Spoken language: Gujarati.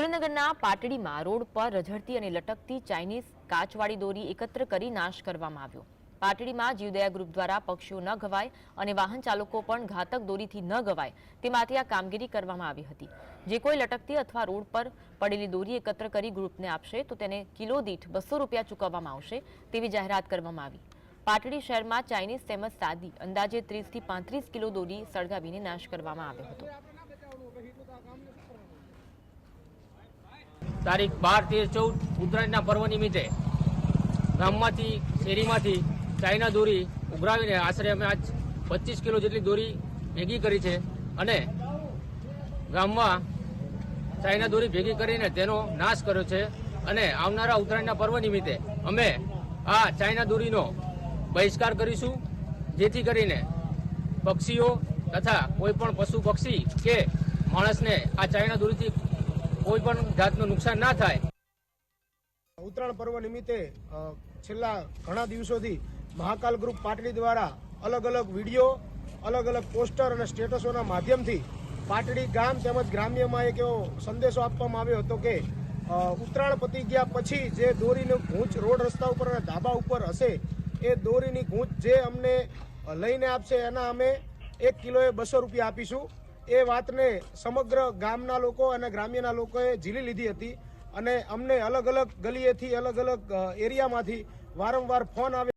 સુરેન્દ્રનગરના પાટડીમાં રોડ પર રઝળતી અને લટકતી ચાઇનીઝ કાચવાળી દોરી એકત્ર કરી નાશ કરવામાં આવ્યો. પાટડીમાં જીવદયા ગ્રુપ દ્વારા પક્ષીઓ ન ઘવાય અને વાહન ચાલકો પણ ઘાતક દોરીથી ન ગવાય તે માટે આ કામગીરી કરવામાં આવી હતી. જે કોઈ લટકતી અથવા રોડ પર પડેલી દોરી એકત્ર કરી ગ્રુપને આપશે તો તેને કિલો દીઠ બસો રૂપિયા ચૂકવવામાં આવશે તેવી જાહેરાત કરવામાં આવી. પાટડી શહેરમાં ચાઇનીઝ તેમજ સાદી અંદાજે ત્રીસથી પાંત્રીસ કિલો દોરી સળગાવીને નાશ કરવામાં આવ્યો હતો. તારીખ બાર તેર ચૌદ ઉત્તરાયણના પર્વ નિમિત્તે ગામમાંથી, શેરીમાંથી ચાઇના દોરી ઉઘરાવીને આશરે અમે આજ પચીસ કિલો જેટલી દોરી ભેગી કરી છે અને ગામમાં ચાઇના દોરી ભેગી કરીને તેનો નાશ કર્યો છે અને આવનારા ઉત્તરાયણના પર્વ નિમિત્તે અમે આ ચાઇના દોરીનો બહિષ્કાર કરીશું, જેથી કરીને પક્ષીઓ તથા કોઈ પણ પશુ પક્ષી કે માણસને આ ચાઇના દોરીથી કોઈ પણ જાતનું નુકસાન ના થાય. ઉત્તરાયણ પર્વ નિમિત્તે છેલ્લા ઘણા દિવસોથી મહાકાલ ગ્રુપ પાટડી દ્વારા અલગ અલગ વીડિયો, અલગ અલગ પોસ્ટર અને સ્ટેટસોના માધ્યમથી પાટડી ગામ તેમજ ગ્રામ્યમાં એક એવો સંદેશો આપવામાં આવ્યો હતો કે ઉત્તરાયણ પતી ગયા પછી જે દોરીનું ગૂંચ રોડ રસ્તા ઉપર અને ધાબા ઉપર હશે, એ દોરીની ગૂંચ જે અમને લઈને આપશે એના અમે એક કિલોએ બસો રૂપિયા આપીશું. એ વાતને સમગ્ર ગામના લોકો અને ગ્રામ્યના લોકોએ ઝીલી લીધી હતી અને અમને અલગ અલગ ગલીએથી અલગ અલગ એરિયામાંથી વારંવાર ફોન આવે